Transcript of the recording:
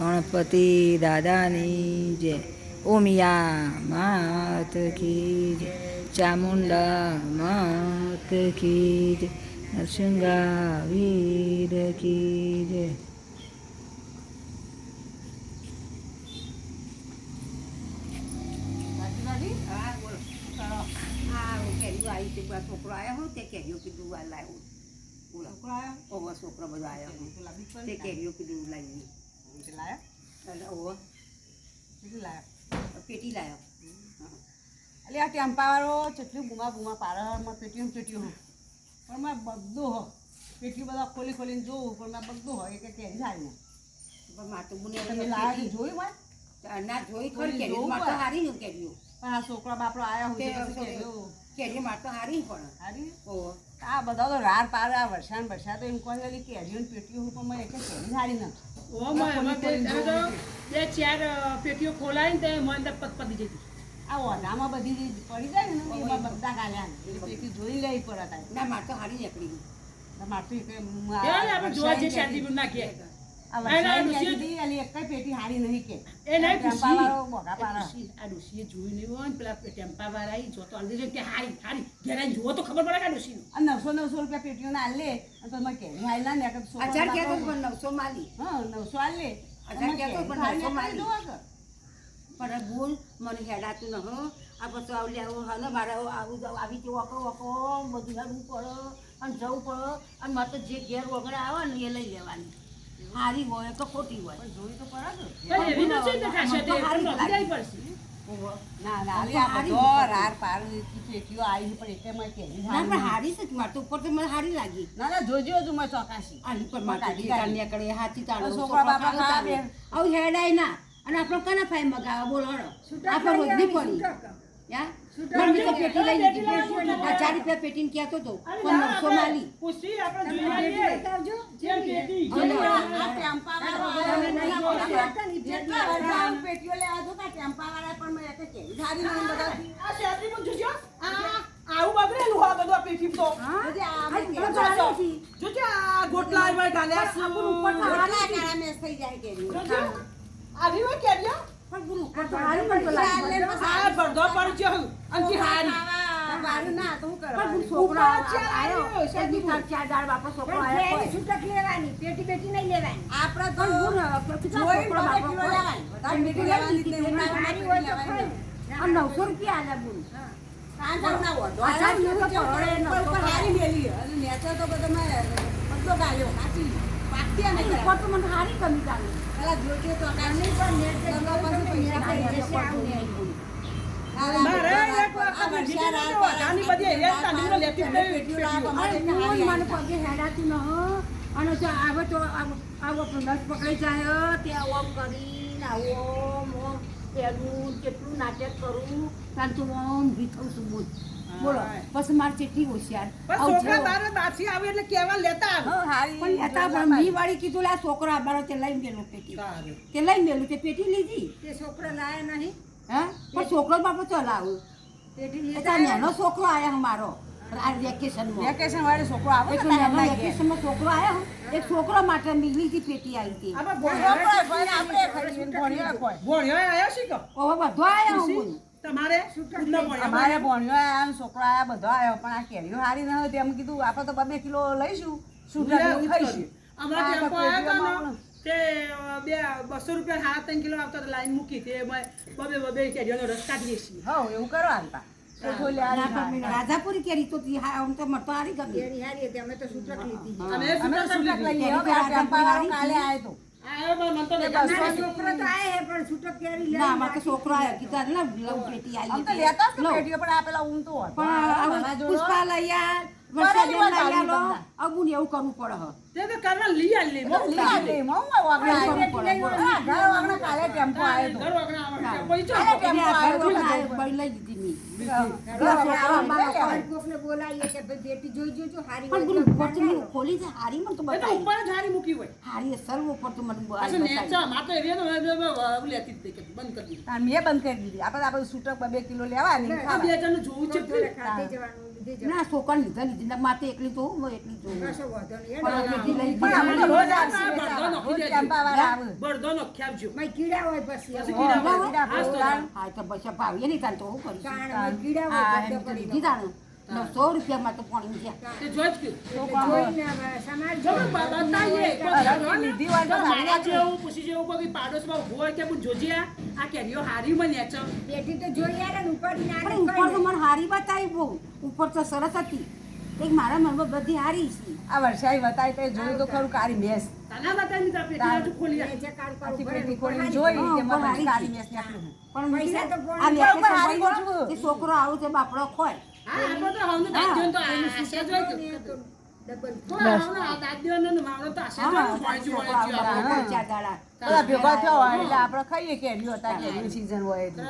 ગણપતિ દાદાની જય. ઓમિયા માત કી જય. ચામુંડા માત કી જય. નરસિંહા વીર કી જય. છોકરો આવ્યો તે કેરીઓ કીધું લાવ્યું લાવ્યો. બોલો. છોકરો બધો આવ્યો તે કેરીઓ કીધું લાવી એટલે ઓવો, પેટી લાયો એટલે આ ટેમ્પાવાળો ચટલી બુમા બુમા પારામાં પેટીયું પેટીયું પણ મેં બધું હો પેટી બધા ખોલી ખોલીને જોઉં પણ મેં બધું હોય કે કેરી સારી ને પણ માતું બુને તમે લાવ્યા જોયું હોય ના જોઈ ખરી માર તો હારી હું કેરીઓ પણ આ છોકરા બાપડો આવ્યા હોય કેરીઓ માર તો હારી પણ સારી ઓ આ બધા તો રાર પાર આ વરસાદ વરસાદ એમ કહે છે કેરીઓ ને પેટીઓ પણ મેં એક કેરી સારી નથી ઓમાં એમાં બે ચાર પેટીઓ ખોલાય ને તે મને અંદર પત પતી જતી આ ઓઢામાં બધી પડી જાય ને એમાં બધા ગાલ્યા એટલે પેટી જોઈ લેવી પડે ના માર તો હારી નીકળી ગઈ તમારે તો આપણે જોવા જે વરસાદની શાદી નાખીએ. આ આ તો આ. આ નવસો નવસો રૂપિયા પેટીઓ ના લે નવસો માલી. નવસો હાલ લે પણ મને હેડાતું ન આ પછી આવું લેવું હા મારે આવું આવું આવી રીતે વકો વકો બધું હેડવું પડે અને જવું પડે. અને મારે તો જે ઘેર વગર આવે ને એ લઈ લેવાની. સારી હોય કે ખોટી હોય પણ જોઈ તો પડે ને પણ એવી નથી ને ખાશે તે તો હારી પણ લાગે. નોંધાઈ પડશે. ઓહો. ના ના આમ આ તો હારી બધો નીકળે. રાર પાર પેટીઓ આવી પણ એકેમાં કેરી ના હારી પણ નહીં. હારી છે મારે ઉપર તો મને હારી લાગી ના ના જોજો હજુ મેં ચોકાશી આની પર મારે તો કાઢી ઠેકાણ કાઢી. નીકળે હાથી તાળો છોકરા છોકરા બાપા બાપા ખાવા તાળો. આવું હેડાય ના અને આપણે કના ફાઈ મગાવે બોલો આપડે પડી યા? પણ મેં તો પેટી લઈ લીધી પેટી. હજાર રૂપિયા પેટીને કહેતો હતો પણ નવસો પેટી. જો મેં એકે કેરી હારી નહીં બધા આ શેરડીમાં જોજો. આ આવું બગડેલું હોય બધું આ પેટીમાં તો. જોજો આ ગોટલા એમાં ગાલ્યા છે. રોટલા કાળા મેસ થઈ જાય કેરી જોજો. આવી હોય કેરીઓ? પણ ગુરુ ઉપર તો હારી પણ તો લાગી. આ ભરધો પડી ગયો. અંતિ હારી. વાળું ના તો હું કરવા ગુરુ છોકરો આવ્યો આવ્યો, એક ચાર ચાર બાપા છોકરો આવ્યો હોય. આપણે પણ છોકરો બાપા હોય. બધા પણ પેટી પેટી લઈ લેવાની લીધી, તે લેવાની. નવસો રૂપિયા આલ્યા ગુરુ કાંટાના વધો. હજાર જેવું તો પડે ને ઉપર ઉપર હારી મેલી. અને નેચર તો બધો મેં બધો ગાલ્યો. કાચી. પાકતી અને અને ઉપર તો મને હારી ગમી ચાલી જોજો તો મને પગે હેડાતું ન અને જો આવે તો આવો નસ પકડાઈ જાય તે ઓમ કરીને આવો ઓમ ઓમ કેટલું નાટક કરું. તાન તો ઓમ ભી થઉં છું બોલ. બોલો. બસ મારે કેટલી હોશિયાર છોકરા જેવો. તારે આવે એટલે કેવા લેતા હા, પણ લેતા પણ મી વાળી કીધું લા છોકરા આબારો તે લઈ મેલું પેટી. તે લઈ મેલું. તે પેટી લીધી? તે છોકરા લાયા નહીં. હે? પણ છોકરો બાપો ચલાવું. પેટી એટલે નાનો છોકરો આયા મારો. આ વેકેશનમાં. વેકેશન વાળો છોકરો આવે. વેકેશનમાં છોકરો આયો એક છોકરો માટે મિલી પેટી આવી હતી. બધો આયો હું તમારે ભણ્યો. અમારે ભણ્યો આયા છોકરો આયા બધો આવ્યો પણ આ કેરીઓ હારી ના હોય તેમ કીધું આપણે તો બે કિલો લઈશું. જેવું ખાઈશું. તો તે બે બસો રૂપિયા સાડા ત્રણ કિલો આવતો લાઈન મૂકી તે બબે બબે કેરીઓનો રસ કાઢીએ છીએ હા એવું કરો હાલતા તો રાજાપુરી કેરી. તો તી આમ તો મને હારી ગમી. હારી અમે અમે શૂટર શૂટર લીધી. લઈએ. હો, આ કાલે આવ્યો તો. તો. તો છોકરો એવું કરવું પડે હ તે તો કરવા લઈ આલી, બહુ લઈ આલે, એમાં હું વાગણા આવ્યો. હા, ઘર વાગણા કાલે ટેમ્પો આવ્યો તો. ઘર ટેમ્પો ઈ કાલે ચો. ટેમ્પો આવ્યો તો એટલે આ કાલે. ઘર લઈ દીધી મી. ઘર વાગણા આવ્યો. એટલે પણ ગુરુ ઉપર મેં ખોલી છે હારી મને તો એ ઉપર જ હારી મૂકી હોય. હારી સર્વ ઉપર તો મને તો મેં- લેતી જ કે બંધ કરી દીધી. હા, મેં બંધ કરી દીધી. આપણે આપણે છૂટક બે કિલો લેવાની બે જોવું છે. ના છોકરા લીધા લીધી. ના માતે એકલી તો હું એકલી જોઉં કીડા હોય પછી ભાવીએ નહીં તાન તો હું કરીશ કીડા હોય કરી. નવસો રૂપિયામાં તો પાણી ગયા મારા વાત છે. જેવું પૂછી જેવું કોઈ પાડોશમાં ઊભું હોય કે હું જોજે આ આ કેરીઓ હારી મને નેચો. પેટી તો જોઈ યાર ને ઉપર ના પણ ઉપર તો મને હારી બતાવી બહુ ઉપર તો સરસ હતી એક મારા મનમાં બધી હારી છે આ વર્ષાઈ બતાવી તો જોયું તો ખરું કારી મેસ તને બતાવી પેટી ખોલી પેટી જોઈ કાળી મેસ. પણ પૈસા તો આ ઉપર હારી પડી ગોઠવું. ગયું, એ છોકરો આવું છે બાપડો ખોય ભેગા થયો હોય એટલે આપણે ખાઈએ કેરીઓ હતા કેરી સીઝન હોય એટલે.